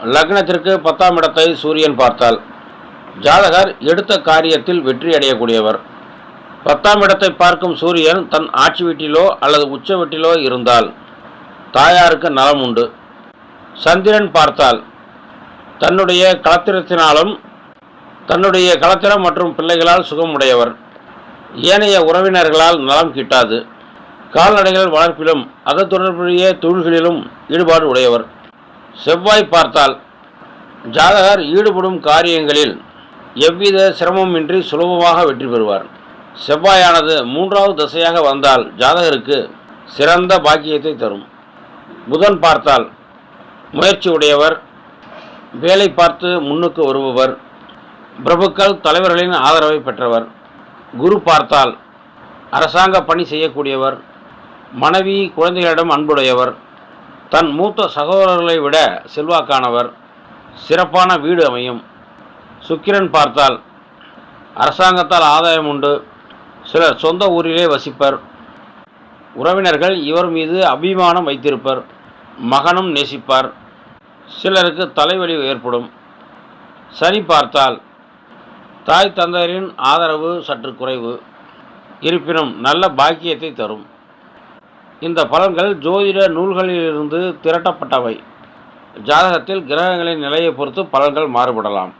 லக்னத்திற்கு பத்தாம் இடத்தை சூரியன் பார்த்தால். ஜாதகர் எடுத்த காரியத்தில் வெற்றி அடையக்கூடியவர். பத்தாம் இடத்தை பார்க்கும் சூரியன் தன் ஆட்சி வீட்டிலோ அல்லது உச்ச வீட்டிலோ இருந்தால் தாயாருக்கு நலம் உண்டு. சந்திரன் பார்த்தால் தன்னுடைய களத்திரத்தினாலும் தன்னுடைய களத்திரம் மற்றும் பிள்ளைகளால் சுகமுடையவர். ஏனைய உறவினர்களால் நலம் கிட்டாது. கால்நடைகள் வளர்ப்பிலும் அது தொடர்புடைய தொழில்களிலும் ஈடுபாடு உடையவர். செவ்வாய் பார்த்தால் ஜாதகர் ஈடுபடும் காரியங்களில் எவ்வித சிரமமின்றி சுலபமாக வெற்றி பெறுவார். செவ்வாயானது மூன்றாவது திசையாக வந்தால் ஜாதகருக்கு சிறந்த பாக்கியத்தை தரும். புதன் பார்த்தால் முயற்சி உடையவர் வேலை பார்த்து முன்னுக்கு வருபவர் பிரபுக்கள் தலைவர்களின் ஆதரவை பெற்றவர். குரு பார்த்தால் அரசாங்க பணி செய்யக்கூடியவர் மனைவி குழந்தைகளிடம் அன்புடையவர் தன் மூத்த சகோதரர்களை விட செல்வாக்கானவர் சிறப்பான வீடு அமையும். சுக்கிரன் பார்த்தால் அரசாங்கத்தால் ஆதாயம் உண்டு. சிலர் சொந்த ஊரிலே வசிப்பர். உறவினர்கள் இவர் மீது அபிமானம் வைத்திருப்பர். மகனும் நேசிப்பார். சிலருக்கு தலைவலி ஏற்படும். சனி பார்த்தால் தாய் தந்தையரின் ஆதரவு சற்று குறைவு. இருப்பினும் நல்ல பாக்கியத்தை தரும். இந்த பலன்கள் ஜோதிட நூல்களிலிருந்து திரட்டப்பட்டவை. ஜாதகத்தில் கிரகங்களின் நிலையை பொறுத்து பலன்கள் மாறுபடலாம்.